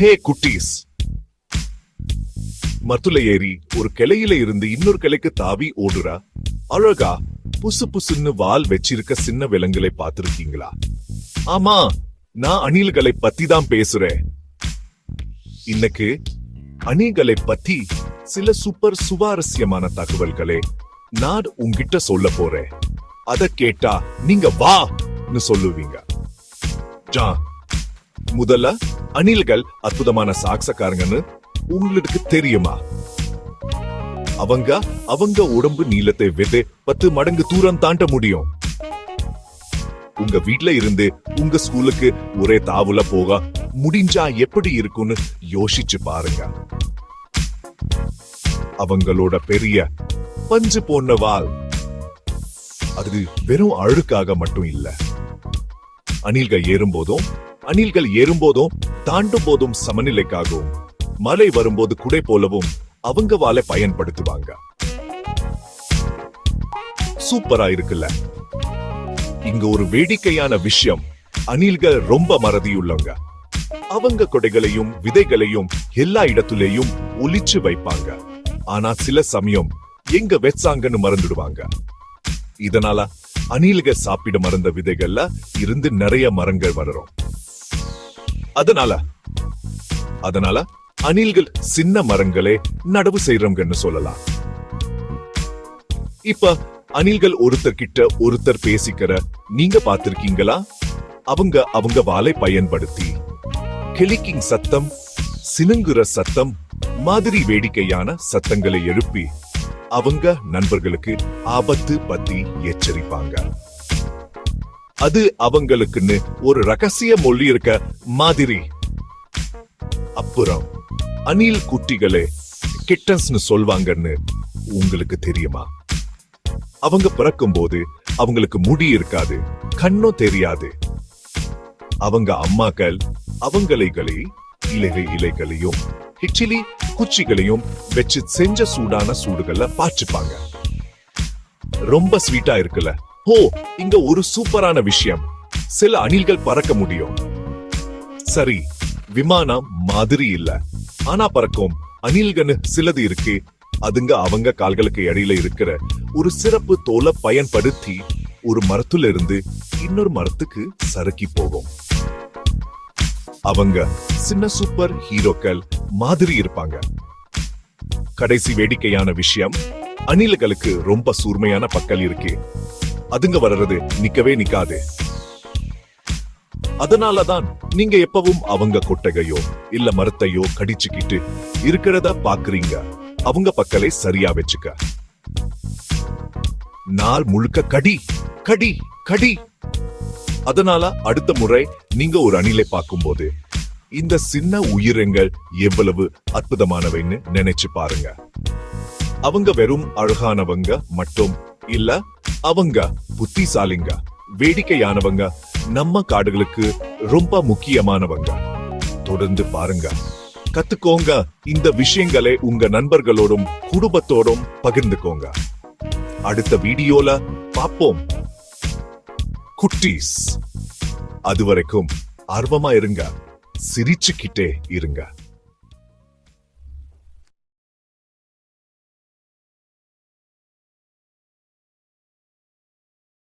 ஹே குட்டீஸ். மத்துல ஏறி ஒரு கிளையில இருந்து இன்னொரு கிளைக்கு தாவி ஓடுறா. அழகா புசு புசுன்னு வால் வச்சிருக்க சின்ன விலங்குகளை பார்த்திருக்கீங்களா? ஆமா நான் அணில்களை பத்தி தான் பேசுறேன். இன்னைக்கு அணில்களை பத்தி சில சூப்பர் சுவாரஸ்யமான தகவல்களை நான் உங்ககிட்ட சொல்ல போறேன். அத கேட்டா நீங்க வான்னு சொல்லுவீங்க. ஜான் முதல்ல அணில்கள் அற்புதமான சாக்சக்காரங்கன்னு உங்களுக்கு தெரியுமா? அவங்க அவங்க உடம்பு நீளத்தை விட்டு பத்து மடங்கு தூரம் தாண்ட முடியும். உங்க வீட்ல இருந்து உங்க ஸ்கூலுக்கு ஒரே தாவுல போக முடிஞ்சா எப்படி இருக்கும்னு யோசிச்சு பாருங்க. அவங்களோட பெரிய பஞ்சு போன வால். அது வெறும் அழுக்காக மட்டும் இல்ல. அணில்கள் ஏறும்போதும் அணில்கள் ஏறும்போதும் தாண்டும் போதும் சமநிலைக்காகவும் மழை வரும்போது குடை போலவும் அவங்க வாழை பயன்படுத்துவாங்க. சூப்பரா இருக்குல்ல? இங்க ஒரு வேடிக்கையான விஷயம். அணில்கள் ரொம்ப மறதியுள்ளவங்க. அவங்க கொடைகளையும் விதைகளையும் எல்லா இடத்துலயும் ஒளிச்சு வைப்பாங்க. ஆனா சில சமயம் எங்க வெச்சாங்கன்னு மறந்துடுவாங்க. இதனால அணில்க சாப்பிட மறந்த விதைகள்ல இருந்து நிறைய மரங்கள் வளரும். அதனால அதனால அணில்கள் சின்ன மரங்களே நடவு செய்யறவங்கன்னு சொல்லலாம். இப்ப அணில்கள் ஒருத்தர் கிட்ட ஒருத்தர் பேசிக்கிற நீங்க பார்த்திருக்கீங்களா? அவங்க அவங்க வாளை பயன்படுத்தி கிளிக்கிங் சத்தம் சினுங்குற சத்தம் மாதிரி வேடிக்கையான சத்தங்களை எழுப்பி அவங்க நண்பர்களுக்கு ஆபத்து பத்தி எச்சரிப்பாங்க. அது அவங்களுக்குன்னு ஒரு ரகசிய மொழி இருக்க மாதிரி. அப்புறம் அணில் குட்டிகளே கிட்டன்ஸ்னு சொல்வாங்கன்னு உங்களுக்கு தெரியுமா? அவங்க பிறக்கும் போது அவங்களுக்கு முடி இருக்காது கண்ணும் தெரியாது. அவங்க அம்மாக்கள் அவங்களைகளை இலைகள் இலைகளையும் ஹிச்சிலி குச்சிகளையும் வச்சு செஞ்ச சூடான சூடுகள்ல பாய்ச்சிப்பாங்க ரொம்ப ஸ்வீட்டா இருக்குல்ல? ஓ இங்க ஒரு சூப்பரான விஷயம். சில அணில்கள் பறக்க முடியும். சரி விமானம் மாதிரி இல்ல. ஆனா பறக்கும். அணில்கன்னு சிலது இருக்கு. அதுங்க அவங்க கால்களுக்கு இடையில இருக்கிற ஒரு சிறப்பு தோலை பயன்படுத்தி ஒரு மரத்துல இருந்து இன்னொரு மரத்துக்கு சறுக்கி போகும். அவங்க சின்ன சூப்பர் ஹீரோக்கள் மாதிரி இருப்பாங்க. கடைசி வேடிக்கையான விஷயம் அணில்களுக்கு ரொம்ப சூர்மையான பக்கல் இருக்கு. அதுங்க வர்றது நிக்கவே நிக்காது. அதனாலதான் நீங்க எப்பவும் அவங்க கொட்டகையோ இல்ல மரத்தையோ கடிச்சுக்கிட்டு இருக்கிறத பாக்குறீங்க. அவங்க பக்கலை சரியா வச்சுக்க. நாள் முழுக்க கடி கடி கடி. அதனால அடுத்த முறை நீங்க ஒரு அணிலை பார்க்கும்போது இந்த சின்ன உயிரங்கள் எவ்வளவு அற்புதமானவைன்னு நினைச்சு பாருங்க. அவங்க வெறும் அழகானவங்க மட்டும் இல்ல அவங்க புத்திசாலிங்க வேடிக்கையானவங்க நம்ம காடுகளுக்கு ரொம்ப முக்கியமானவங்க. தொடர்ந்து பாருங்க. கத்துக்கோங்க இந்த விஷயங்களை உங்க நண்பர்களோடும் குடும்பத்தோடும் பகிர்ந்துக்கோங்க. அடுத்த வீடியோல பாப்போம் குட்டீஸ். அதுவரைக்கும் ஆர்வமா இருங்க. சிரிச்சுக்கிட்டே இருங்க.